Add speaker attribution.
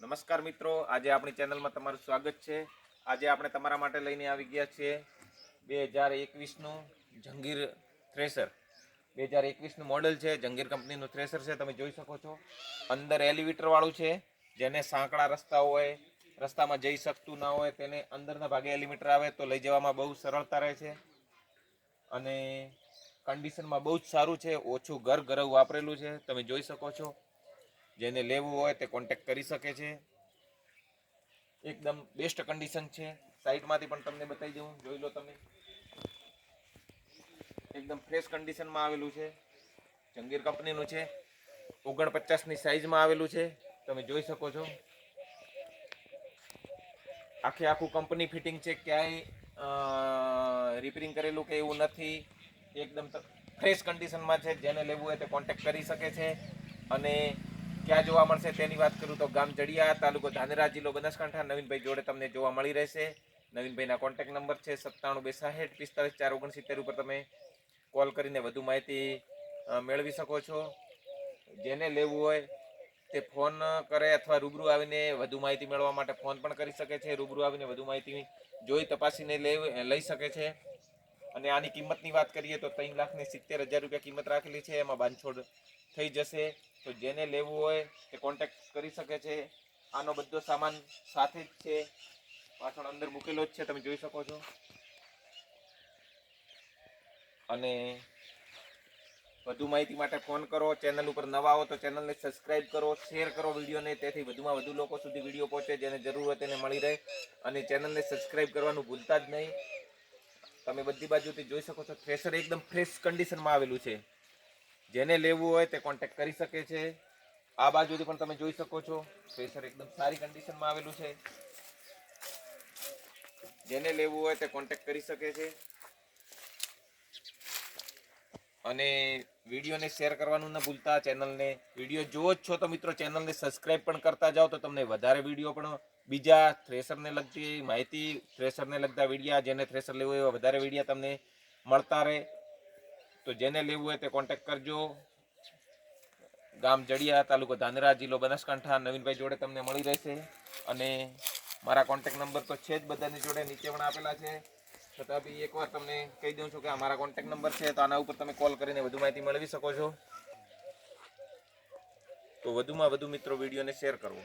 Speaker 1: નમસ્કાર મિત્રો, આજે આપણી ચેનલમાં તમારું સ્વાગત છે. આજે આપણે તમારા માટે લઈને આવી ગયા છીએ બે હજાર એકવીસનું જંગીર થ્રેસર. બે હજાર એકવીસનું મોડલ છે, જંગીર કંપનીનું થ્રેસર છે, તમે જોઈ શકો છો. અંદર એલિવેટરવાળું છે, જેને સાંકડા રસ્તા હોય, રસ્તામાં જઈ શકતું ના હોય, તેને અંદરના ભાગે એલિવેટર આવે તો લઈ જવામાં બહુ સરળતા રહે છે. અને કન્ડિશનમાં બહુ જ સારું છે, ઓછું ઘર ગરવ વાપરેલું છે, તમે જોઈ શકો છો. જેને લેવું હોય તે કોન્ટેક્ટ કરી શકે છે. એકદમ બેસ્ટ કન્ડિશન છે. સાઈટમાંથી પણ તમને બતાવી દઉં. જોઈ લો તમે. એકદમ ફ્રેશ કન્ડિશનમાં આવેલું છે. જંગીર કંપનીનું છે. ઓગણપચાસની સાઈઝમાં આવેલું છે. તમે જોઈ શકો છો. આખે આખું કંપની ફિટિંગ છે. ક્યાંય રિપેરિંગ કરેલું કે એવું નથી. એકદમ ફ્રેશ કન્ડિશનમાં છે. જેને લેવું હોય તે કોન્ટેક્ટ કરી શકે છે. અને ક્યાં જોવા મળશે તેની વાત કરું તો ગામ જડિયા, તાલુકો ધાનેરા, જિલ્લો બનાસકાંઠા. નવીનભાઈ જોડે તમને જોવા મળી રહેશે. નવીનભાઈના કોન્ટેક્ટ નંબર છે સત્તાણું બે સાહીઠ પિસ્તાલીસ ચાર ઓગણસિત્તેર ઉપર તમે કોલ કરીને વધુ માહિતી મેળવી શકો છો. જેને લેવું હોય તે ફોન કરે અથવા રૂબરૂ આવીને વધુ માહિતી મેળવવા માટે ફોન પણ કરી શકે છે. રૂબરૂ આવીને વધુ માહિતી જોઈ, તપાસીને લઈ લઈ શકે છે. અને આની કિંમતની વાત કરીએ તો ત્રણ લાખ ને સિત્તેર હજાર રૂપિયા કિંમત રાખેલી છે, એમાં બાંધછોડ થઈ જશે. તો જેને લેવું હોય તે કોન્ટેક્ટ કરી શકે છે. આનો બધો સામાન સાથે જ છે. પાછળ અંદર મૂકેલો જ છે, તમે જોઈ શકો છો. અને વધુ માહિતી માટે ફોન કરો, ચેનલ ઉપર નવા આવો તો ચેનલને સબસ્ક્રાઇબ કરો શેર કરો વિડીયોને, તેથી વધુમાં વધુ લોકો સુધી વીડિયો પહોંચે, જેને જરૂર હોય તેને મળી રહે. અને ચેનલને સબસ્ક્રાઇબ કરવાનું ભૂલતા જ નહીં. તમે બધી બાજુથી જોઈ શકો છો થ્રેસર એકદમ ફ્રેશ કન્ડિશનમાં આવેલું છે. જેને લેવું હોય તે કોન્ટેક્ટ કરી શકે છે. આ બાજુથી પણ તમે જોઈ શકો છો થ્રેસર એકદમ સારી કન્ડિશનમાં આવેલું છે. જેને લેવું હોય તે કોન્ટેક્ટ કરી શકે છે. અને વિડીયોને શેર કરવાનું ન ભૂલતા. ચેનલને વીડિયો જુઓ જ છો તો મિત્રો, ચેનલને સબસ્ક્રાઇબ પણ કરતા જાઓ તો તમને વધારે વીડિયો પણ બીજા થ્રેસરને લગતી માહિતી થ્રેસરને લગતા વિડીયા, જેને થ્રેસર લેવું હોય એવા વધારે વિડીયા તમને મળતા રહે. તો જેને લેવું હોય તે કોન્ટેક્ટ કરજો. ગામ જડિયા, તાલુકો ધાનેરા જિલ્લો બનાસકાંઠા. નવીનભાઈ જોડે તમને મળી રહેશે. અને મારા કોન્ટેક્ટ નંબર તો છે જ, બધાની જોડે નીચે પણ આપેલા છે. છતાં બી એકવાર તમને કહી દઉં છું કે આ મારા કોન્ટેક્ટ નંબર છે, તો આના ઉપર તમે કોલ કરીને વધુ માહિતી મેળવી શકો છો. તો વધુમાં વધુ મિત્રો વિડીયોને શેર કરવો.